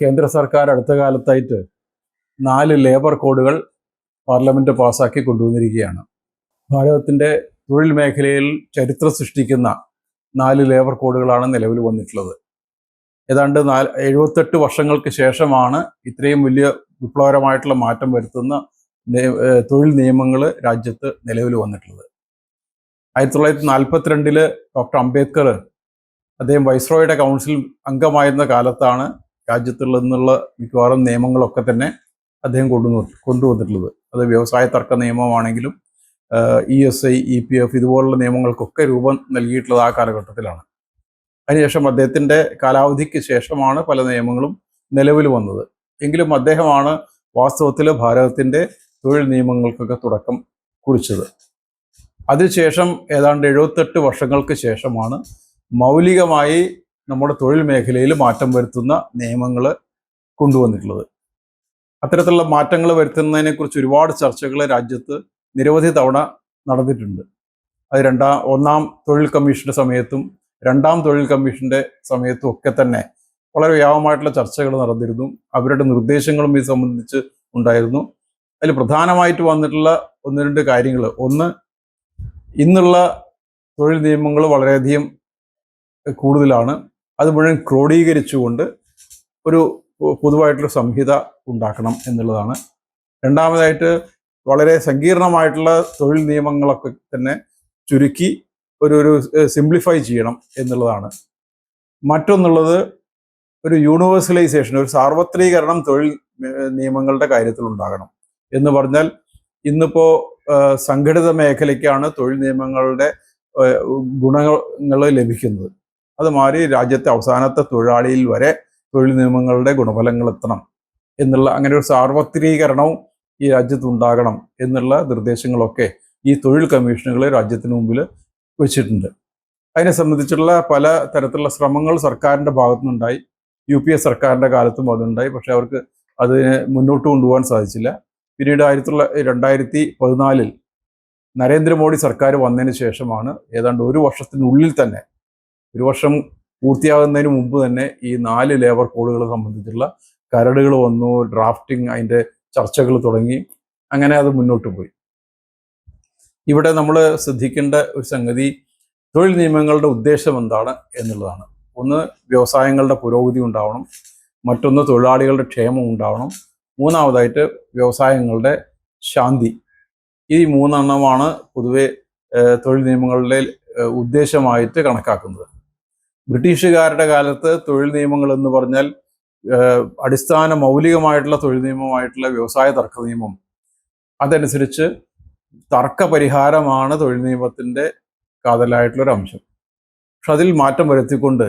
കേന്ദ്ര സർക്കാർ അടുത്ത കാലത്തായിട്ട് നാല് ലേബർ കോഡുകൾ പാർലമെന്റ് പാസാക്കി കൊണ്ടുവന്നിരിക്കുകയാണ്. ഭാരതത്തിന്റെ തൊഴിൽ മേഖലയിൽ ചരിത്രം സൃഷ്ടിക്കുന്ന നാല് ലേബർ കോഡുകളാണ് നിലവിൽ വന്നിട്ടുള്ളത്. ഏതാണ്ട് നാല് എഴുപത്തെട്ട് വർഷങ്ങൾക്ക് ശേഷമാണ് ഇത്രയും വലിയ വിപ്ലവകരമായിട്ടുള്ള മാറ്റം വരുത്തുന്ന തൊഴിൽ നിയമങ്ങൾ രാജ്യത്ത് നിലവിൽ വന്നിട്ടുള്ളത്. ആയിരത്തി തൊള്ളായിരത്തി നാൽപ്പത്തിരണ്ടിൽ ഡോക്ടർ അംബേദ്കർ അദ്ദേഹം വൈസ്രോയുടെ കൗൺസിൽ അംഗമായിരുന്ന കാലത്താണ് രാജ്യത്തുള്ള നിന്നുള്ള മിക്കവാറും നിയമങ്ങളൊക്കെ തന്നെ അദ്ദേഹം കൊണ്ടുവന്നു കൊണ്ടുവന്നിട്ടുള്ളത്. അത് വ്യവസായ തർക്ക നിയമമാണെങ്കിലും E S I E P F ഇതുപോലുള്ള നിയമങ്ങൾക്കൊക്കെ രൂപം നൽകിയിട്ടുള്ളത് ആ കാലഘട്ടത്തിലാണ്. അതിനുശേഷം അദ്ദേഹത്തിന്റെ കാലാവധിക്ക് ശേഷമാണ് പല നിയമങ്ങളും നിലവിൽ വന്നത്. എങ്കിലും അദ്ദേഹമാണ് വാസ്തവത്തിൽ ഭാരതത്തിന്റെ തൊഴിൽ നിയമങ്ങൾക്കൊക്കെ തുടക്കം കുറിച്ചത്. അതിനുശേഷം ഏതാണ്ട് എഴുപത്തെട്ട് വർഷങ്ങൾക്ക് ശേഷമാണ് മൗലികമായി നമ്മുടെ തൊഴിൽ മേഖലയിൽ മാറ്റം വരുത്തുന്ന നിയമങ്ങൾ കൊണ്ടുവന്നിട്ടുള്ളത്. അത്തരത്തിലുള്ള മാറ്റങ്ങൾ വരുത്തുന്നതിനെക്കുറിച്ച് ഒരുപാട് ചർച്ചകൾ രാജ്യത്ത് നിരവധി തവണ നടന്നിട്ടുണ്ട്. അത് രണ്ടാം ഒന്നാം തൊഴിൽ കമ്മീഷന്റെ സമയത്തും രണ്ടാം തൊഴിൽ കമ്മീഷന്റെ സമയത്തും ഒക്കെ തന്നെ വളരെ വ്യാപകമായിട്ടുള്ള ചർച്ചകൾ നടന്നിരുന്നു. അവരുടെ നിർദ്ദേശങ്ങളും ഇത് സംബന്ധിച്ച് ഉണ്ടായിരുന്നു. അതിൽ പ്രധാനമായിട്ട് വന്നിട്ടുള്ള ഒന്ന് രണ്ട് കാര്യങ്ങൾ. ഒന്ന് ഇന്നുള്ള തൊഴിൽ നിയമങ്ങൾ വളരെയധികം കൂടുതലാണ്. അത് മുഴുവൻ ക്രോഡീകരിച്ചുകൊണ്ട് ഒരു പൊതുവായിട്ടുള്ള സംഹിത ഉണ്ടാക്കണം എന്നുള്ളതാണ്. രണ്ടാമതായിട്ട് വളരെ സങ്കീർണമായിട്ടുള്ള തൊഴിൽ നിയമങ്ങളൊക്കെ തന്നെ ചുരുക്കി ഒരു ഒരു സിംപ്ലിഫൈ ചെയ്യണം എന്നുള്ളതാണ്. മറ്റൊന്നുള്ളത് ഒരു യൂണിവേഴ്സലൈസേഷൻ ഒരു സാർവത്രീകരണം തൊഴിൽ നിയമങ്ങളുടെ കാര്യത്തിൽ ഉണ്ടാകണം. എന്ന് പറഞ്ഞാൽ ഇന്നിപ്പോൾ സംഘടിത മേഖലയ്ക്കാണ് തൊഴിൽ നിയമങ്ങളുടെ ഗുണങ്ങൾ ലഭിക്കുന്നത്. അത് മാറി രാജ്യത്തെ അവസാനത്തെ തൊഴിലാളിയിൽ വരെ തൊഴിൽ നിയമങ്ങളുടെ ഗുണഫലങ്ങൾ എത്തണം എന്നുള്ള അങ്ങനെ ഒരു സാർവത്രീകരണവും ഈ രാജ്യത്ത് ഉണ്ടാകണം എന്നുള്ള നിർദ്ദേശങ്ങളൊക്കെ ഈ തൊഴിൽ കമ്മീഷനുകൾ രാജ്യത്തിന് മുമ്പിൽ വെച്ചിട്ടുണ്ട്. അതിനെ സംബന്ധിച്ചുള്ള പല തരത്തിലുള്ള ശ്രമങ്ങൾ സർക്കാരിന്റെ ഭാഗത്തുനിന്നുണ്ടായി. യു പി എ സർക്കാരിന്റെ കാലത്തും അതുണ്ടായി. പക്ഷേ അവർക്ക് അതിനെ മുന്നോട്ട് കൊണ്ടുപോകാൻ സാധിച്ചില്ല. പിന്നീട് ആയിരത്തി രണ്ടായിരത്തി പതിനാലിൽ നരേന്ദ്രമോദി സർക്കാർ വന്നതിന് ശേഷമാണ് ഏതാണ്ട് ഒരു വർഷത്തിനുള്ളിൽ തന്നെ ഒരു വർഷം പൂർത്തിയാകുന്നതിന് മുമ്പ് തന്നെ ഈ നാല് ലേബർ കോഡുകൾ സംബന്ധിച്ചുള്ള കരടുകൾ വന്നു ഡ്രാഫ്റ്റിംഗ് അതിന്റെ ചർച്ചകൾ തുടങ്ങി അങ്ങനെ അത് മുന്നോട്ട് പോയി. ഇവിടെ നമ്മൾ ശ്രദ്ധിക്കേണ്ട ഒരു സംഗതി തൊഴിൽ നിയമങ്ങളുടെ ഉദ്ദേശം എന്താണ് എന്നുള്ളതാണ്. ഒന്ന് വ്യവസായങ്ങളുടെ പുരോഗതി ഉണ്ടാവണം. മറ്റൊന്ന് തൊഴിലാളികളുടെ ക്ഷേമം ഉണ്ടാവണം. മൂന്നാമതായിട്ട് വ്യവസായങ്ങളുടെ ശാന്തി. ഈ മൂന്നെണ്ണമാണ് പൊതുവെ തൊഴിൽ നിയമങ്ങളുടെ ഉദ്ദേശമായിട്ട് കണക്കാക്കുന്നത്. ബ്രിട്ടീഷുകാരുടെ കാലത്ത് തൊഴിൽ നിയമങ്ങൾ എന്ന് പറഞ്ഞാൽ അടിസ്ഥാന മൗലികമായിട്ടുള്ള തൊഴിൽ നിയമമായിട്ടുള്ള വ്യവസായ തർക്ക നിയമം. അതനുസരിച്ച് തർക്ക പരിഹാരമാണ് തൊഴിൽ നിയമത്തിന്റെ കാതലായിട്ടുള്ളൊരു അംശം. പക്ഷെ അതിൽ മാറ്റം വരുത്തിക്കൊണ്ട്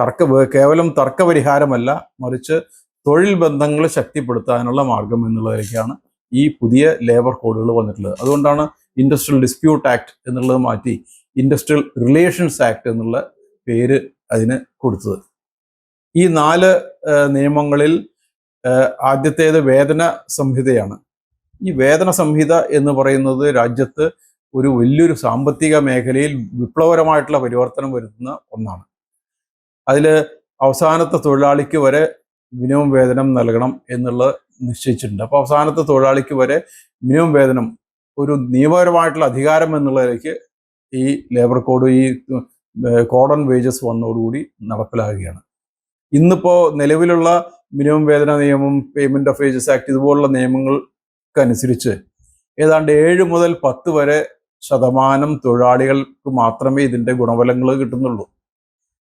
തർക്ക കേവലം തർക്ക പരിഹാരമല്ല മറിച്ച് തൊഴിൽ ബന്ധങ്ങൾ ശക്തിപ്പെടുത്താനുള്ള മാർഗം എന്നുള്ളതിലേക്കാണ് ഈ പുതിയ ലേബർ കോഡുകൾ വന്നിട്ടുള്ളത്. അതുകൊണ്ടാണ് ഇൻഡസ്ട്രിയൽ ഡിസ്പ്യൂട്ട് ആക്ട് എന്നുള്ളത് മാറ്റി ഇൻഡസ്ട്രിയൽ റിലേഷൻസ് ആക്ട് എന്നുള്ള പേര് അതിന് കൊടുത്തത്. ഈ നാല് നിയമങ്ങളിൽ ആദ്യത്തേത് വേതന സംഹിതയാണ്. ഈ വേദന സംഹിത എന്ന് പറയുന്നത് രാജ്യത്ത് ഒരു വലിയൊരു സാമ്പത്തിക മേഖലയിൽ വിപ്ലവകരമായിട്ടുള്ള പരിവർത്തനം വരുത്തുന്ന ഒന്നാണ്. അതിൽ അവസാനത്തെ തൊഴിലാളിക്ക് വരെ മിനിമം വേതനം നൽകണം എന്നുള്ളത് നിശ്ചയിച്ചിട്ടുണ്ട്. അപ്പോൾ അവസാനത്തെ തൊഴിലാളിക്ക് വരെ മിനിമം വേതനം ഒരു നിയമപരമായിട്ടുള്ള അധികാരം എന്നുള്ളതിലേക്ക് ഈ ലേബർ കോഡ് ഈ കോഡൺ വേജസ് വന്നതോടുകൂടി നടപ്പിലാകുകയാണ്. ഇന്നിപ്പോൾ നിലവിലുള്ള മിനിമം വേതന നിയമം പേയ്മെന്റ് ഓഫ് വേജസ് ആക്ട് ഇതുപോലുള്ള നിയമങ്ങൾക്കനുസരിച്ച് ഏതാണ്ട് ഏഴ് മുതൽ പത്ത് വരെ ശതമാനം തൊഴിലാളികൾക്ക് മാത്രമേ ഇതിന്റെ ഗുണഫലങ്ങൾ കിട്ടുന്നുള്ളൂ.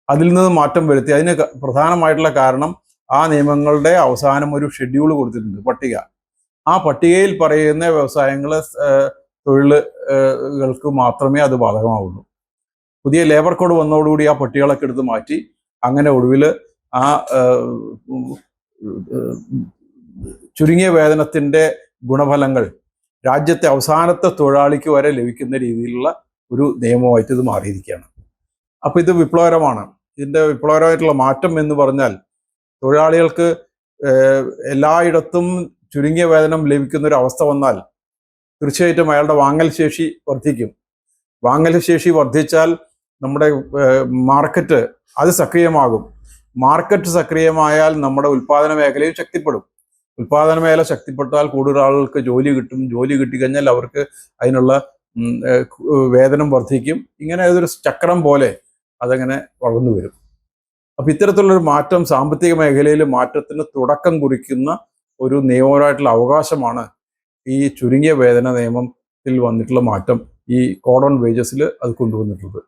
അതിൽ നിന്ന് മാറ്റം വരുത്തി. അതിന് പ്രധാനമായിട്ടുള്ള കാരണം ആ നിയമങ്ങളുടെ അവസാനം ഒരു ഷെഡ്യൂൾ കൊടുത്തിട്ടുണ്ട് പട്ടിക. ആ പട്ടികയിൽ പറയുന്ന വ്യവസായങ്ങൾ തൊഴിലുകൾക്ക് മാത്രമേ അത് ബാധകമാവുള്ളൂ. പുതിയ ലേബർ കോഡ് വന്നതോടുകൂടി ആ പട്ടികളൊക്കെ എടുത്ത് മാറ്റി അങ്ങനെ ഒടുവിൽ ആ ചുരുങ്ങിയ വേതനത്തിന്റെ ഗുണഫലങ്ങൾ രാജ്യത്തെ അവസാനത്തെ തൊഴിലാളിക്ക് വരെ ലഭിക്കുന്ന രീതിയിലുള്ള ഒരു നിയമമായിട്ട് ഇത് മാറിയിരിക്കുകയാണ്. അപ്പോൾ ഇത് വിപ്ലവകരമാണ്. ഇതിന്റെ വിപ്ലവകരമായിട്ടുള്ള മാറ്റം എന്ന് പറഞ്ഞാൽ തൊഴിലാളികൾക്ക് എല്ലായിടത്തും ചുരുങ്ങിയ വേതനം ലഭിക്കുന്ന ഒരു അവസ്ഥ വന്നാൽ തീർച്ചയായിട്ടും അയാളുടെ വാങ്ങൽ ശേഷി വർദ്ധിക്കും. വാങ്ങൽ ശേഷി വർദ്ധിച്ചാൽ നമ്മുടെ മാർക്കറ്റ് അത് സക്രിയമാകും. മാർക്കറ്റ് സക്രിയമായാൽ നമ്മുടെ ഉൽപാദന മേഖലയും ശക്തിപ്പെടും. ഉൽപാദന മേഖല ശക്തിപ്പെട്ടാൽ കൂടുതൽ ആളുകൾക്ക് ജോലി കിട്ടും. ജോലി കിട്ടിക്കഴിഞ്ഞാൽ അവർക്ക് അതിനുള്ള വേതനം വർദ്ധിക്കും. ഇങ്ങനെ ഇതൊരു ചക്രം പോലെ അതങ്ങനെ വളർന്നു വരും. അപ്പം ഇത്തരത്തിലുള്ളൊരു മാറ്റം സാമ്പത്തിക മേഖലയിൽ മാറ്റത്തിന് തുടക്കം കുറിക്കുന്ന ഒരു നിയമപരമായിട്ടുള്ള അവകാശമാണ് ഈ ചുരുങ്ങിയ വേതന നിയമത്തിൽ വന്നിട്ടുള്ള മാറ്റം. ഈ കോഡൺ വേജസിൽ അത് കൊണ്ടുവന്നിട്ടുള്ളത്.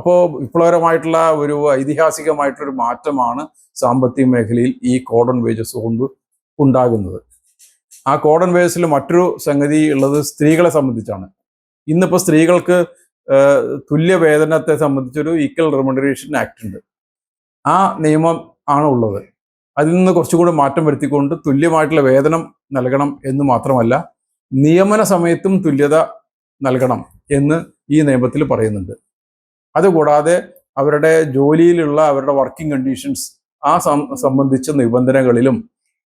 അപ്പോൾ വിപ്ലവകരമായിട്ടുള്ള ഒരു ഐതിഹാസികമായിട്ടൊരു മാറ്റമാണ് സാമ്പത്തിക മേഖലയിൽ ഈ കോഡൺ വേജസ് കൊണ്ട് ഉണ്ടാകുന്നത്. ആ കോഡൺ വേജസിൽ മറ്റൊരു സംഗതി ഉള്ളത് സ്ത്രീകളെ സംബന്ധിച്ചാണ്. ഇന്നിപ്പോൾ സ്ത്രീകൾക്ക് തുല്യ വേതനത്തെ സംബന്ധിച്ചൊരു ഈക്വൽ റെമുനറേഷൻ ആക്ട് ഉണ്ട്. ആ നിയമം ആണ് ഉള്ളത്. അതിൽ നിന്ന് കുറച്ചുകൂടി മാറ്റം വരുത്തിക്കൊണ്ട് തുല്യമായിട്ടുള്ള വേതനം നൽകണം എന്ന് മാത്രമല്ല നിയമന സമയത്തും തുല്യത നൽകണം എന്ന് ഈ നിയമത്തിൽ പറയുന്നുണ്ട്. അതുകൂടാതെ അവരുടെ ജോലിയിലുള്ള അവരുടെ വർക്കിംഗ് കണ്ടീഷൻസ് ആ സംബന്ധിച്ച നിബന്ധനകളിലും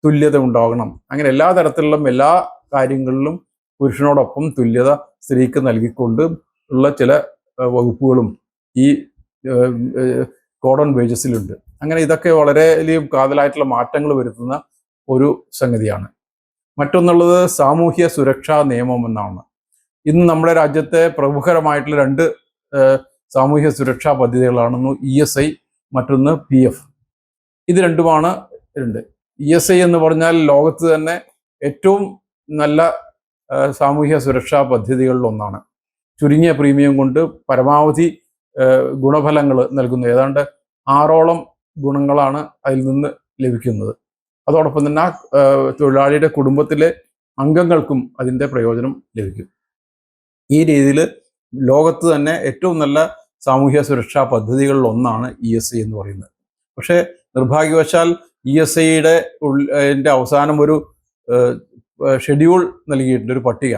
തുല്യത ഉണ്ടാകണം. അങ്ങനെ എല്ലാ തരത്തിലുള്ള എല്ലാ കാര്യങ്ങളിലും പുരുഷനോടൊപ്പം തുല്യത സ്ത്രീക്ക് നൽകിക്കൊണ്ട് ഉള്ള ചില വകുപ്പുകളും ഈ കോഡൺ വേജസിലുണ്ട് അങ്ങനെ ഇതൊക്കെ വളരെ കാതലായിട്ടുള്ള മാറ്റങ്ങൾ വരുത്തുന്ന ഒരു സംഗതിയാണ്. മറ്റൊന്നുള്ളത് സാമൂഹ്യ സുരക്ഷാ നിയമം എന്നാണ്. ഇന്ന് നമ്മുടെ രാജ്യത്തെ പ്രമുഖരമായിട്ടുള്ള രണ്ട് സാമൂഹ്യ സുരക്ഷാ പദ്ധതികളാണെന്ന് ഇ എസ് ഐ മറ്റൊന്ന് പി എഫ്. ഇത് രണ്ടുമാണ് ഉണ്ട് ഇ എസ് ഐ എന്ന് പറഞ്ഞാൽ ലോകത്ത് തന്നെ ഏറ്റവും നല്ല സാമൂഹ്യ സുരക്ഷാ പദ്ധതികളിൽ ഒന്നാണ്. ചുരുങ്ങിയ പ്രീമിയം കൊണ്ട് പരമാവധി ഗുണഫലങ്ങൾ നൽകുന്നു. ഏതാണ്ട് ആറോളം ഗുണങ്ങളാണ് അതിൽ നിന്ന് ലഭിക്കുന്നത്. അതോടൊപ്പം തന്നെ ആ തൊഴിലാളിയുടെ കുടുംബത്തിലെ അംഗങ്ങൾക്കും അതിന്റെ പ്രയോജനം ലഭിക്കും. ഈ രീതിയിൽ ലോകത്ത് തന്നെ ഏറ്റവും നല്ല സാമൂഹ്യ സുരക്ഷാ പദ്ധതികളിൽ ഒന്നാണ് ഇ എസ് ഐ എന്ന് പറയുന്നത്. പക്ഷേ നിർഭാഗ്യവശാൽ ഇ എസ് ഐയുടെ ഉള്ളിന്റെ അവസാനം ഒരു ഷെഡ്യൂൾ നൽകിയിട്ടുണ്ട് ഒരു പട്ടിക.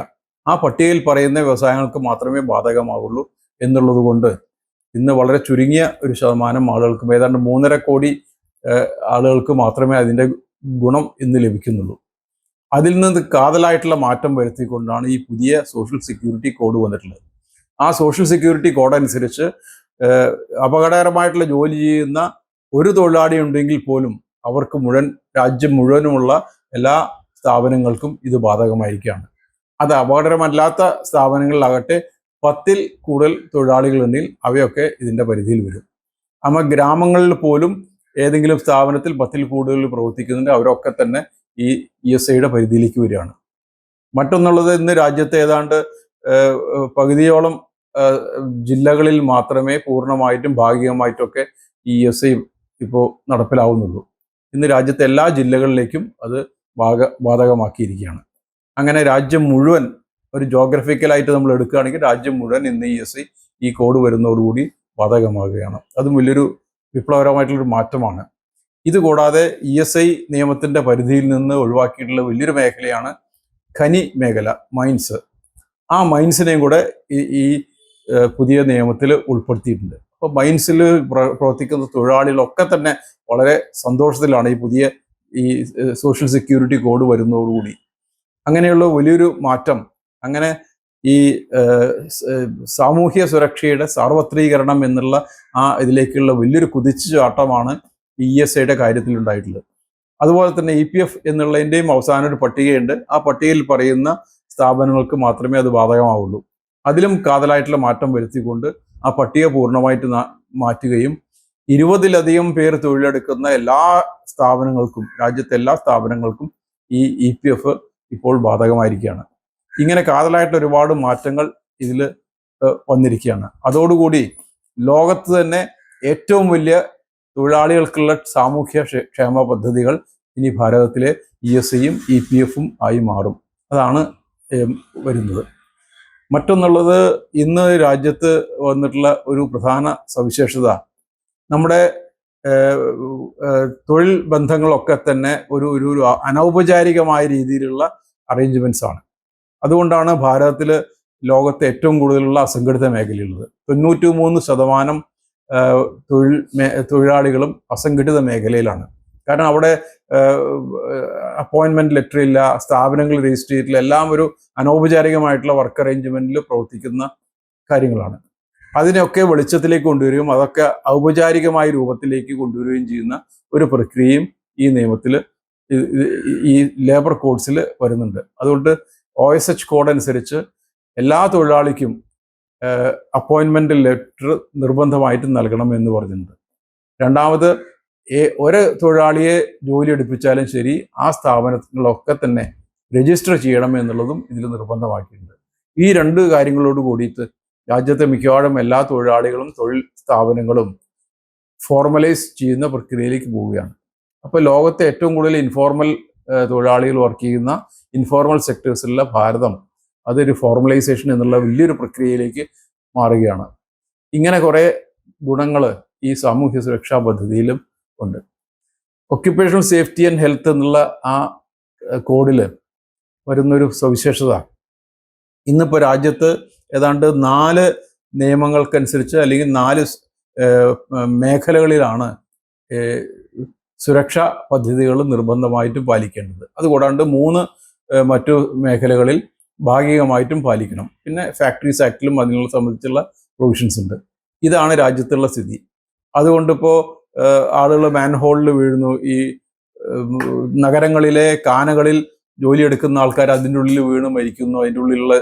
ആ പട്ടികയിൽ പറയുന്ന വ്യവസായങ്ങൾക്ക് മാത്രമേ ബാധകമാവുള്ളൂ എന്നുള്ളത് കൊണ്ട് ഇന്ന് വളരെ ചുരുങ്ങിയ ഒരു ശതമാനം ആളുകൾക്കും ഏതാണ്ട് മൂന്നര കോടി ആളുകൾക്ക് മാത്രമേ അതിന്റെ ഗുണം ഇന്ന് ലഭിക്കുന്നുള്ളൂ. അതിൽ നിന്ന് കാതലായിട്ടുള്ള മാറ്റം വരുത്തിക്കൊണ്ടാണ് ഈ പുതിയ സോഷ്യൽ സെക്യൂരിറ്റി കോഡ് വന്നിട്ടുള്ളത്. ആ സോഷ്യൽ സെക്യൂരിറ്റി കോഡ് അനുസരിച്ച് അപകടകരമായിട്ടുള്ള ജോലി ചെയ്യുന്ന ഒരു തൊഴിലാളി ഉണ്ടെങ്കിൽ പോലും അവർക്ക് മുഴുവൻ രാജ്യം മുഴുവനുമുള്ള എല്ലാ സ്ഥാപനങ്ങൾക്കും ഇത് ബാധകമായിരിക്കുകയാണ്. അത് അപകടകരമല്ലാത്ത സ്ഥാപനങ്ങളിലാകട്ടെ പത്തിൽ കൂടുതൽ തൊഴിലാളികളുണ്ടെങ്കിൽ അവയൊക്കെ ഇതിന്റെ പരിധിയിൽ വരും. അമ്മ ഗ്രാമങ്ങളിൽ പോലും ഏതെങ്കിലും സ്ഥാപനത്തിൽ പത്തിൽ കൂടുതൽ പ്രവർത്തിക്കുന്നുണ്ട് അവരൊക്കെ തന്നെ ഈ ഇ എസ് ഐയുടെ പരിധിയിലേക്ക് വരികയാണ്. മറ്റൊന്നുള്ളത് ഇന്ന് രാജ്യത്തെ ഏതാണ്ട് പകുതിയോളം ജില്ലകളിൽ മാത്രമേ പൂർണമായിട്ടും ഭാഗികമായിട്ടൊക്കെ ഇ എസ് ഐ ഇപ്പോൾ നടപ്പിലാവുന്നുള്ളൂ. ഇന്ന് രാജ്യത്തെ എല്ലാ ജില്ലകളിലേക്കും അത് ബാധ ബാധകമാക്കിയിരിക്കുകയാണ്. അങ്ങനെ രാജ്യം മുഴുവൻ ഒരു ജോഗ്രഫിക്കലായിട്ട് നമ്മൾ എടുക്കുകയാണെങ്കിൽ രാജ്യം മുഴുവൻ ഇന്ന് ഇ എസ് ഐ ഈ കോഡ് വരുന്നതോടുകൂടി ബാധകമാകുകയാണ്. അതും വലിയൊരു വിപ്ലവകരമായിട്ടുള്ളൊരു മാറ്റമാണ്. ഇതുകൂടാതെ ഇ എസ് ഐ നിയമത്തിന്റെ പരിധിയിൽ നിന്ന് ഒഴിവാക്കിയിട്ടുള്ള വലിയൊരു മേഖലയാണ് ഖനി മേഖല മൈൻസ്. ആ മൈൻസിനെയും കൂടെ ഈ ഈ പുതിയ നിയമത്തിൽ ഉൾപ്പെടുത്തിയിട്ടുണ്ട്. അപ്പോൾ മൈൻസിൽ പ്രവർത്തിക്കുന്ന തൊഴിലാളികളൊക്കെ തന്നെ വളരെ സന്തോഷത്തിലാണ് ഈ പുതിയ ഈ സോഷ്യൽ സെക്യൂരിറ്റി കോഡ് വരുന്നതോടുകൂടി. അങ്ങനെയുള്ള വലിയൊരു മാറ്റം അങ്ങനെ ഈ സാമൂഹ്യ സുരക്ഷയുടെ സാർവത്രീകരണം എന്നുള്ള ആ ഇതിലേക്കുള്ള വലിയൊരു കുതിച്ചുചാട്ടമാണ് ഇ എസ് ഐയുടെ കാര്യത്തിൽ ഉണ്ടായിട്ടുള്ളത്. അതുപോലെ തന്നെ ഇ പി എഫ് എന്നുള്ളതിന്റെയും അവസാന ഒരു പട്ടികയുണ്ട്. ആ പട്ടികയിൽ പറയുന്ന സ്ഥാപനങ്ങൾക്ക് മാത്രമേ അത് ബാധകമാവുള്ളൂ. അതിലും കാതലായിട്ടുള്ള മാറ്റം വരുത്തിക്കൊണ്ട് ആ പട്ടിക പൂർണമായിട്ട് മാറ്റുകയും ഇരുപതിലധികം പേർ തൊഴിലെടുക്കുന്ന എല്ലാ സ്ഥാപനങ്ങൾക്കും രാജ്യത്തെ എല്ലാ സ്ഥാപനങ്ങൾക്കും ഈ ഇ പി എഫ് ഇപ്പോൾ ബാധകമായിരിക്കുകയാണ്. ഇങ്ങനെ കാതലായിട്ട് ഒരുപാട് മാറ്റങ്ങൾ ഇതിൽ വന്നിരിക്കുകയാണ്. അതോടുകൂടി ലോകത്ത് തന്നെ ഏറ്റവും വലിയ തൊഴിലാളികൾക്കുള്ള സാമൂഹ്യ ക്ഷേമ പദ്ധതികൾ ഇനി ഭാരതത്തിലെ ഇ എസ് ഐയും ഇ പി എഫും ആയി മാറും. അതാണ് വരുന്നത്. മറ്റൊന്നുള്ളത് ഇന്ന് രാജ്യത്ത് വന്നിട്ടുള്ള ഒരു പ്രധാന സവിശേഷത. നമ്മുടെ തൊഴിൽ ബന്ധങ്ങളൊക്കെ തന്നെ ഒരു ഒരു അനൗപചാരികമായ രീതിയിലുള്ള അറേഞ്ച്മെന്റ്സ് ആണ്. അതുകൊണ്ടാണ് ഭാരതത്തിൽ ലോകത്തെ ഏറ്റവും കൂടുതലുള്ള അസംഘടിത മേഖലയുള്ളത് തൊണ്ണൂറ്റി മൂന്ന് ശതമാനം തൊഴിൽ തൊഴിലാളികളും അസംഘടിത മേഖലയിലാണ്. കാരണം അവിടെ അപ്പോയിൻമെന്റ് ലെറ്റർ ഇല്ല സ്ഥാപനങ്ങൾ രജിസ്റ്റർ ചെയ്തിട്ടില്ല എല്ലാം ഒരു അനൗപചാരികമായിട്ടുള്ള വർക്ക് അറേഞ്ച്മെന്റിൽ പ്രവർത്തിക്കുന്ന കാര്യങ്ങളാണ്. അതിനെയൊക്കെ വെളിച്ചത്തിലേക്ക് കൊണ്ടുവരികയും അതൊക്കെ ഔപചാരികമായ രൂപത്തിലേക്ക് കൊണ്ടുവരികയും ചെയ്യുന്ന ഒരു പ്രക്രിയയും ഈ നിയമത്തിൽ ഈ ലേബർ കോഡ്സിൽ വരുന്നുണ്ട്. അതുകൊണ്ട് ഒ എസ് എച്ച് കോഡ് അനുസരിച്ച് എല്ലാ തൊഴിലാളിക്കും അപ്പോയിൻമെന്റ് ലെറ്റർ നിർബന്ധമായിട്ട് നൽകണം എന്ന് പറഞ്ഞിട്ടുണ്ട്. രണ്ടാമത് ഒരു തൊഴിലാളിയെ ജോലി എടുപ്പിച്ചാലും ശരി ആ സ്ഥാപനങ്ങളൊക്കെ തന്നെ രജിസ്റ്റർ ചെയ്യണം എന്നുള്ളതും ഇതിൽ നിർബന്ധമാക്കിയിട്ടുണ്ട്. ഈ രണ്ട് കാര്യങ്ങളോട് കൂടിയിട്ട് രാജ്യത്തെ മിക്കവാറും എല്ലാ തൊഴിലാളികളും തൊഴിൽ സ്ഥാപനങ്ങളും ഫോർമലൈസ് ചെയ്യുന്ന പ്രക്രിയയിലേക്ക് പോവുകയാണ്. അപ്പോൾ ലോകത്തെ ഏറ്റവും കൂടുതൽ ഇൻഫോർമൽ തൊഴിലാളികൾ വർക്ക് ചെയ്യുന്ന ഇൻഫോർമൽ സെക്ടേഴ്സിലുള്ള ഭാരതം അതൊരു ഫോർമലൈസേഷൻ എന്നുള്ള വലിയൊരു പ്രക്രിയയിലേക്ക് മാറുകയാണ്. ഇങ്ങനെ കുറേ ഗുണങ്ങൾ ഈ സാമൂഹ്യ സുരക്ഷാ പദ്ധതിയിലും ഉണ്ട്. ഒക്യുപ്പേഷണൽ സേഫ്റ്റി ആൻഡ് ഹെൽത്ത് എന്നുള്ള ആ കോഡിൽ വരുന്നൊരു സവിശേഷത. ഇന്നിപ്പോൾ രാജ്യത്ത് ഏതാണ്ട് നാല് നിയമങ്ങൾക്കനുസരിച്ച് അല്ലെങ്കിൽ നാല് മേഖലകളിലാണ് സുരക്ഷാ പദ്ധതികൾ നിർബന്ധമായിട്ടും പാലിക്കേണ്ടത്. അതുകൂടാണ്ട് മൂന്ന് മറ്റു മേഖലകളിൽ ഭാഗികമായിട്ടും പാലിക്കണം. പിന്നെ ഫാക്ടറീസ് ആക്ടിലും അതിനുള്ള സംബന്ധിച്ചുള്ള പ്രൊവിഷൻസ് ഉണ്ട്. ഇതാണ് രാജ്യത്തുള്ള സ്ഥിതി. അതുകൊണ്ടിപ്പോൾ ആളുകൾ മാൻഹോളിൽ വീഴുന്നു. ഈ നഗരങ്ങളിലെ കാനകളിൽ ജോലിയെടുക്കുന്ന ആൾക്കാർ അതിന്റെ ഉള്ളിൽ വീണ് മരിക്കുന്നു. അതിന്റെ ഉള്ളിലുള്ള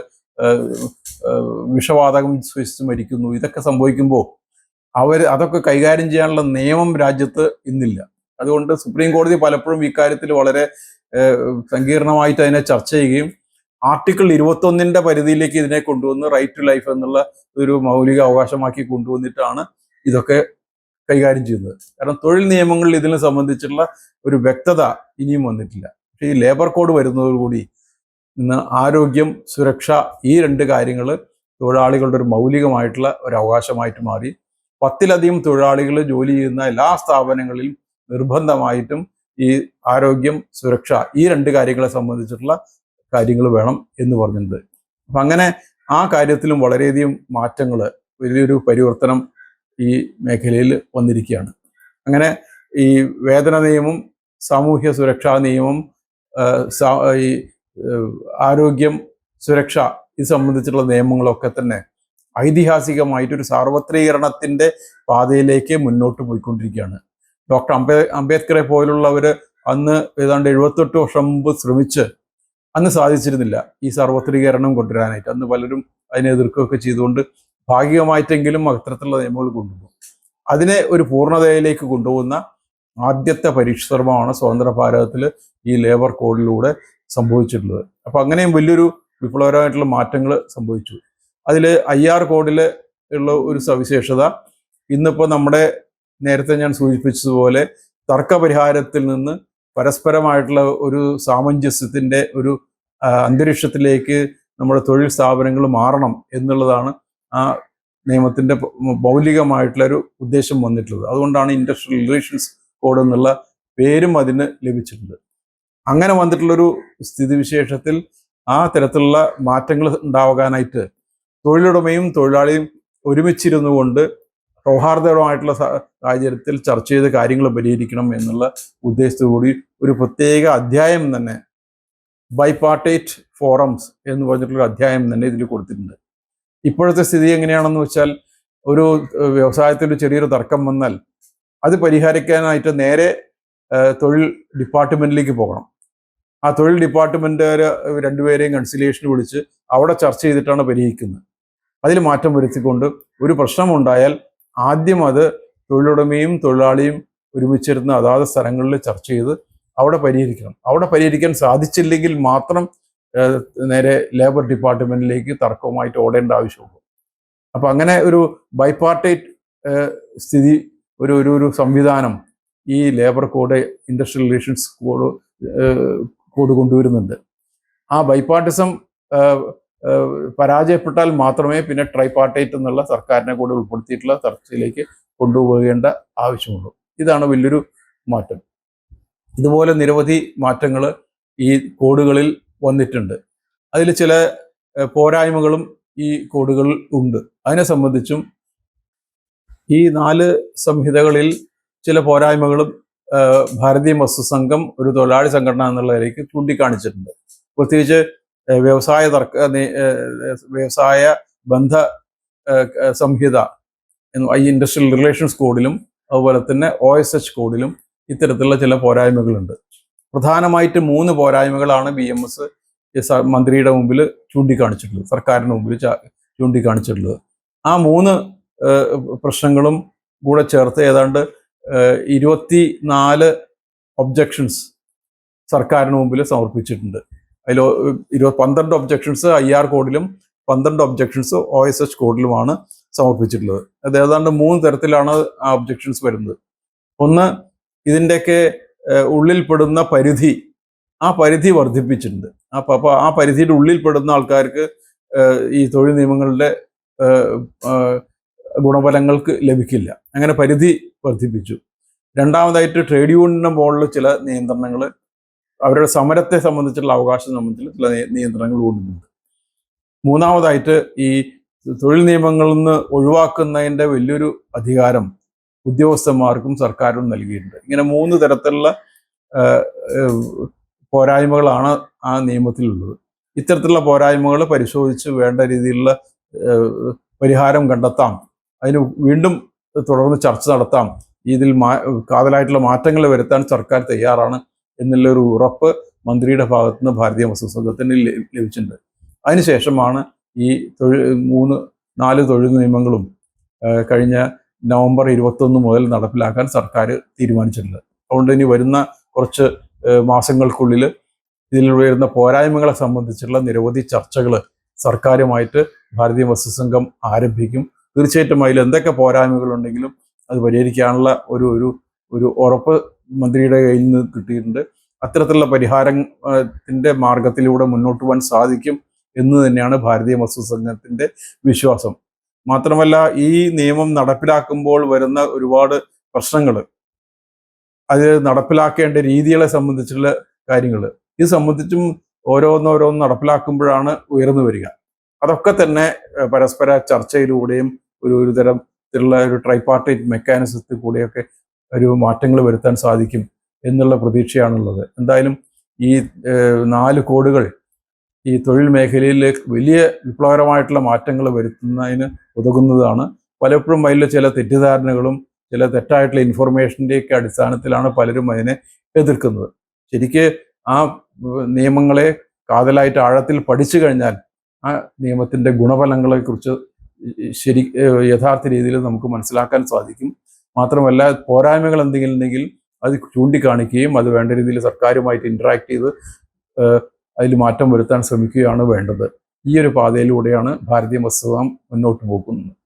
വിഷവാതകം ശ്വസിച്ച് മരിക്കുന്നു. ഇതൊക്കെ സംഭവിക്കുമ്പോൾ അവർ അതൊക്കെ കൈകാര്യം ചെയ്യാനുള്ള നിയമം രാജ്യത്ത് ഇന്നില്ല. അതുകൊണ്ട് സുപ്രീം കോടതി പലപ്പോഴും ഇക്കാര്യത്തിൽ വളരെ സങ്കീർണമായിട്ട് അതിനെ ചർച്ച ചെയ്യുകയും ആർട്ടിക്കിൾ ഇരുപത്തൊന്നിന്റെ പരിധിയിലേക്ക് ഇതിനെ കൊണ്ടുവന്ന് റൈറ്റ് ടു ലൈഫ് എന്നുള്ള ഒരു മൗലിക അവകാശമാക്കി കൊണ്ടുവന്നിട്ടാണ് ഇതൊക്കെ കൈകാര്യം ചെയ്യുന്നത്. കാരണം തൊഴിൽ നിയമങ്ങളിൽ ഇതിനെ സംബന്ധിച്ചുള്ള ഒരു വ്യക്തത ഇനിയും വന്നിട്ടില്ല. പക്ഷേ ഈ ലേബർ കോഡ് വരുന്നതോടുകൂടി ഇന്ന് ആരോഗ്യം സുരക്ഷ ഈ രണ്ട് കാര്യങ്ങൾ തൊഴിലാളികളുടെ ഒരു മൗലികമായിട്ടുള്ള ഒരു അവകാശമായിട്ട് മാറി. പത്തിലധികം തൊഴിലാളികൾ ജോലി ചെയ്യുന്ന എല്ലാ സ്ഥാപനങ്ങളിലും നിർബന്ധമായിട്ടും ഈ ആരോഗ്യം സുരക്ഷ ഈ രണ്ട് കാര്യങ്ങളെ സംബന്ധിച്ചിട്ടുള്ള കാര്യങ്ങൾ വേണം എന്ന് പറഞ്ഞിട്ടുണ്ട്. അപ്പം അങ്ങനെ ആ കാര്യത്തിലും വളരെയധികം മാറ്റങ്ങൾ വലിയൊരു പരിവർത്തനം ഈ മേഖലയിൽ വന്നിരിക്കുകയാണ്. അങ്ങനെ ഈ വേതന നിയമം സാമൂഹ്യ സുരക്ഷാ നിയമം ഈ ആരോഗ്യം സുരക്ഷ ഇത് സംബന്ധിച്ചുള്ള നിയമങ്ങളൊക്കെ തന്നെ ഐതിഹാസികമായിട്ടൊരു സാർവത്രീകരണത്തിന്റെ പാതയിലേക്ക് മുന്നോട്ട് പോയിക്കൊണ്ടിരിക്കുകയാണ്. ഡോക്ടർ അംബേ അംബേദ്കറെ പോലുള്ളവർ അന്ന് ഏതാണ്ട് എഴുപത്തെട്ട് വർഷം മുമ്പ് ശ്രമിച്ച് അന്ന് സാധിച്ചിരുന്നില്ല ഈ സാർവത്രീകരണം കൊണ്ടുവരാനായിട്ട്. അന്ന് പലരും അതിനെ എതിർക്കുകയൊക്കെ ചെയ്തുകൊണ്ട് ഭാഗികമായിട്ടെങ്കിലും അത്തരത്തിലുള്ള നിയമങ്ങൾ കൊണ്ടുപോകും. അതിനെ ഒരു പൂർണതയിലേക്ക് കൊണ്ടുപോകുന്ന ആദ്യത്തെ പരിശ്രമമാണ് സ്വതന്ത്ര ഭാരതത്തിൽ ഈ ലേബർ കോഡിലൂടെ സംഭവിച്ചിട്ടുള്ളത്. അപ്പോൾ അങ്ങനെയും വലിയൊരു വിപ്ലവകരമായിട്ടുള്ള മാറ്റങ്ങൾ സംഭവിച്ചു. അതിൽ ഐ ആർ കോഡിൽ ഉള്ള ഒരു സവിശേഷത ഇന്നിപ്പോൾ നമ്മുടെ നേരത്തെ ഞാൻ സൂചിപ്പിച്ചതുപോലെ തർക്കപരിഹാരത്തിൽ നിന്ന് പരസ്പരമായിട്ടുള്ള ഒരു സാമഞ്ജസ്യത്തിന്റെ ഒരു അന്തരീക്ഷത്തിലേക്ക് നമ്മുടെ തൊഴിൽ സ്ഥാപനങ്ങൾ മാറണം എന്നുള്ളതാണ് ആ നിയമത്തിന്റെ മൗലികമായിട്ടുള്ള ഒരു ഉദ്ദേശം വന്നിട്ടുള്ളത്. അതുകൊണ്ടാണ് ഇൻഡസ്ട്രിയൽ റിലേഷൻസ് കോഡ് എന്നുള്ള പേരും അതിന് ലഭിച്ചിട്ടുണ്ട്. അങ്ങനെ വന്നിട്ടുള്ളൊരു സ്ഥിതിവിശേഷത്തിൽ ആ തരത്തിലുള്ള മാറ്റങ്ങൾ ഉണ്ടാകാനായിട്ട് തൊഴിലുടമയും തൊഴിലാളിയും ഒരുമിച്ചിരുന്നു കൊണ്ട് സൗഹാർദ്ദപരമായിട്ടുള്ള സാഹചര്യത്തിൽ ചർച്ച ചെയ്ത് കാര്യങ്ങൾ പരിഹരിക്കണം എന്നുള്ള ഉദ്ദേശത്തോടുകൂടി ഒരു പ്രത്യേക അധ്യായം തന്നെ ബൈപാർട്ടേറ്റ് ഫോറംസ് എന്ന് പറഞ്ഞിട്ടുള്ള അധ്യായം തന്നെ ഇതിൽ കൊടുത്തിട്ടുണ്ട്. ഇപ്പോഴത്തെ സ്ഥിതി എങ്ങനെയാണെന്ന് വെച്ചാൽ ഒരു വ്യവസായത്തിൽ ചെറിയൊരു തർക്കം വന്നാൽ അത് പരിഹരിക്കാനായിട്ട് നേരെ തൊഴിൽ ഡിപ്പാർട്ട്മെന്റിലേക്ക് പോകണം. ആ തൊഴിൽ ഡിപ്പാർട്ട്മെന്റുകാർ രണ്ടുപേരെയും കൺസിലിയേഷൻ വിളിച്ച് അവിടെ ചർച്ച ചെയ്തിട്ടാണ് പരിഹരിക്കുന്നത്. അതിൽ മാറ്റം വരുത്തിക്കൊണ്ട് ഒരു പ്രശ്നമുണ്ടായാൽ ആദ്യം അത് തൊഴിലുടമയും തൊഴിലാളിയും ഒരുമിച്ചിരുന്ന് അതാത് സ്ഥലങ്ങളിൽ ചർച്ച ചെയ്ത് അവിടെ പരിഹരിക്കണം. അവിടെ പരിഹരിക്കാൻ സാധിച്ചില്ലെങ്കിൽ മാത്രം നേരെ ലേബർ ഡിപ്പാർട്ട്മെന്റിലേക്ക് തർക്കവുമായിട്ട് ഓടേണ്ട ആവശ്യമുള്ളൂ. അപ്പൊ അങ്ങനെ ഒരു ബൈപാർട്ടേറ്റ് സ്ഥിതി ഒരു ഒരു ഒരു സംവിധാനം ഈ labour code industrial relations code code കൊണ്ടുവരുന്നുണ്ട്. ആ ബൈപാർട്ടിസം പരാജയപ്പെട്ടാൽ മാത്രമേ പിന്നെ ട്രൈപാർട്ടേറ്റ് എന്നുള്ള സർക്കാരിനെ കൂടെ ഉൾപ്പെടുത്തിയിട്ടുള്ള ചർച്ചയിലേക്ക് കൊണ്ടുപോകേണ്ട ആവശ്യമുള്ളൂ. ഇതാണ് വലിയൊരു മാറ്റം. ഇതുപോലെ നിരവധി മാറ്റങ്ങൾ ഈ കോഡുകളിൽ വന്നിട്ടുണ്ട്. അതിൽ ചില പോരായ്മകളും ഈ കോഡുകളിൽ ഉണ്ട്. അതിനെ സംബന്ധിച്ചും ഈ നാല് സംഹിതകളിൽ ചില പോരായ്മകളും ഭാരതീയ മത്സ്യ സംഘം ഒരു തൊഴിലാളി സംഘടന എന്നുള്ളതിലേക്ക് ചൂണ്ടിക്കാണിച്ചിട്ടുണ്ട്. പ്രത്യേകിച്ച് വ്യവസായ തർക്ക വ്യവസായ ബന്ധ സംഹിത ഐ ഇൻഡസ്ട്രിയൽ റിലേഷൻസ് കോഡിലും അതുപോലെ തന്നെ ഒ എസ് എച്ച് കോഡിലും ഇത്തരത്തിലുള്ള ചില പോരായ്മകളുണ്ട്. പ്രധാനമായിട്ട് മൂന്ന് പോരായ്മകളാണ് ബി എം എസ് മന്ത്രിയുടെ മുമ്പിൽ ചൂണ്ടിക്കാണിച്ചിട്ടുള്ളത് സർക്കാരിന്റെ മുമ്പിൽ ചൂണ്ടിക്കാണിച്ചിട്ടുള്ളത്. ആ മൂന്ന് പ്രശ്നങ്ങളും കൂടെ ചേർത്ത് ഏതാണ്ട് ഇരുപത്തി നാല് ഒബ്ജക്ഷൻസ് സർക്കാരിന് മുമ്പിൽ സമർപ്പിച്ചിട്ടുണ്ട്. അതിൽ ഇരുപത് പന്ത്രണ്ട് ഒബ്ജക്ഷൻസ് ഐ ആർ കോഡിലും പന്ത്രണ്ട് ഒബ്ജക്ഷൻസ് ഒ എസ് എച്ച് കോഡിലുമാണ് സമർപ്പിച്ചിട്ടുള്ളത്. അത് ഏതാണ്ട് മൂന്ന് തരത്തിലാണ് ആ ഒബ്ജക്ഷൻസ് വരുന്നത്. ഒന്ന് ഇതിന്റെയൊക്കെ ഉള്ളിൽപ്പെടുന്ന പരിധി ആ പരിധി വർദ്ധിപ്പിച്ചിട്ടുണ്ട്. ആ അപ്പോൾ ആ പരിധിയുടെ ഉള്ളിൽപ്പെടുന്ന ആൾക്കാർക്ക് ഈ തൊഴിൽ നിയമങ്ങളുടെ ഗുണഫലങ്ങൾക്ക് ലഭിക്കില്ല. അങ്ങനെ പരിധി വർദ്ധിപ്പിച്ചു. രണ്ടാമതായിട്ട് ട്രേഡ് യൂണിയന്റെ മുകളിൽ ചില നിയന്ത്രണങ്ങൾ അവരുടെ സമരത്തെ സംബന്ധിച്ചുള്ള അവകാശം സംബന്ധിച്ചുള്ള ചില നിയന്ത്രണങ്ങൾ കൊണ്ടുവരുന്നുണ്ട് മൂന്നാമതായിട്ട് ഈ തൊഴിൽ നിയമങ്ങളിൽ നിന്ന് ഒഴിവാക്കുന്നതിന്റെ വലിയൊരു അധികാരം ഉദ്യോഗസ്ഥന്മാർക്കും സർക്കാരും നൽകിയിട്ടുണ്ട്. ഇങ്ങനെ മൂന്ന് തരത്തിലുള്ള പോരായ്മകളാണ് ആ നിയമത്തിലുള്ളത്. ഇത്തരത്തിലുള്ള പോരായ്മകൾ പരിശോധിച്ച് വേണ്ട രീതിയിലുള്ള പരിഹാരം കണ്ടെത്താം. അതിന് വീണ്ടും തുടർന്ന് ചർച്ച നടത്താം. ഇതിൽ മാ കാതലായിട്ടുള്ള മാറ്റങ്ങൾ വരുത്താൻ സർക്കാർ തയ്യാറാണ് എന്നുള്ളൊരു ഉറപ്പ് മന്ത്രിയുടെ ഭാഗത്തുനിന്ന് ഭാരതീയ വസ്തു സംഘത്തിന് ലഭി- ലഭിച്ചിട്ടുണ്ട്. അതിനുശേഷമാണ് ഈ തൊഴിൽ മൂന്ന് നാല് തൊഴിൽ നിയമങ്ങളും കഴിഞ്ഞ നവംബർ ഇരുപത്തൊന്ന് മുതൽ നടപ്പിലാക്കാൻ സർക്കാർ തീരുമാനിച്ചിട്ടുണ്ട്. അതുകൊണ്ട് ഇനി വരുന്ന കുറച്ച് മാസങ്ങൾക്കുള്ളിൽ ഇതിൽ വരുന്ന പോരായ്മകളെ സംബന്ധിച്ചുള്ള നിരവധി ചർച്ചകൾ സർക്കാരുമായിട്ട് ഭാരതീയ വസ്തു സംഘം ആരംഭിക്കും. തീർച്ചയായിട്ടും അതിൽ എന്തൊക്കെ പോരായ്മകളുണ്ടെങ്കിലും അത് പരിഹരിക്കാനുള്ള ഒരു ഒരു ഒരു ഉറപ്പ് മന്ത്രിയുടെ കയ്യിൽ നിന്ന് കിട്ടിയിട്ടുണ്ട്. അത്തരത്തിലുള്ള പരിഹാരത്തിന്റെ മാർഗത്തിലൂടെ മുന്നോട്ട് പോകാൻ സാധിക്കും എന്ന് തന്നെയാണ് ഭാരതീയ വസ്തു സംഘത്തിന്റെ വിശ്വാസം. മാത്രമല്ല ഈ നിയമം നടപ്പിലാക്കുമ്പോൾ വരുന്ന ഒരുപാട് പ്രശ്നങ്ങൾ. അത് നടപ്പിലാക്കേണ്ട രീതികളെ സംബന്ധിച്ചുള്ള കാര്യങ്ങൾ. ഇത് സംബന്ധിച്ചും ഓരോന്നോരോന്ന് നടപ്പിലാക്കുമ്പോഴാണ് ഉയർന്നു വരിക. അതൊക്കെ തന്നെ പരസ്പര ചർച്ചയിലൂടെയും ഒരു ഒരു തരത്തിലുള്ള ഒരു ട്രൈപാർട്ടൈറ്റ് മെക്കാനിസത്തിൽ കൂടെയൊക്കെ ഒരു മാറ്റങ്ങൾ വരുത്താൻ സാധിക്കും എന്നുള്ള പ്രതീക്ഷയാണുള്ളത്. എന്തായാലും ഈ നാല് കോഡുകൾ ഈ തൊഴിൽ മേഖലയിലേക്ക് വലിയ വിപ്ലവകരമായിട്ടുള്ള മാറ്റങ്ങൾ വരുത്തുന്നതിന് ഉതകുന്നതാണ്. പലപ്പോഴും അതിലെ ചില തെറ്റിദ്ധാരണകളും ചില തെറ്റായിട്ടുള്ള ഇൻഫർമേഷന്റെയൊക്കെ അടിസ്ഥാനത്തിലാണ് പലരും അതിനെ എതിർക്കുന്നത്. ശരിക്ക് ആ നിയമങ്ങളെ കാതലായിട്ട് ആഴത്തിൽ പഠിച്ചു കഴിഞ്ഞാൽ ആ നിയമത്തിന്റെ ഗുണഫലങ്ങളെക്കുറിച്ച് ശരി യഥാർത്ഥ രീതിയിൽ നമുക്ക് മനസ്സിലാക്കാൻ സാധിക്കും. മാത്രമല്ല പോരായ്മകൾ എന്തെങ്കിലും ഉണ്ടെങ്കിൽ അത് ചൂണ്ടിക്കാണിക്കുകയും അത് വേണ്ട രീതിയിൽ സർക്കാരുമായിട്ട് ഇന്ററാക്ട് ചെയ്ത് അതിൽ മാറ്റം വരുത്താൻ ശ്രമിക്കുകയാണ് വേണ്ടത്. ഈ ഒരു പാതയിലൂടെയാണ് ഭാരതീയ വസ്തുതം മുന്നോട്ട് പോകുന്നത്.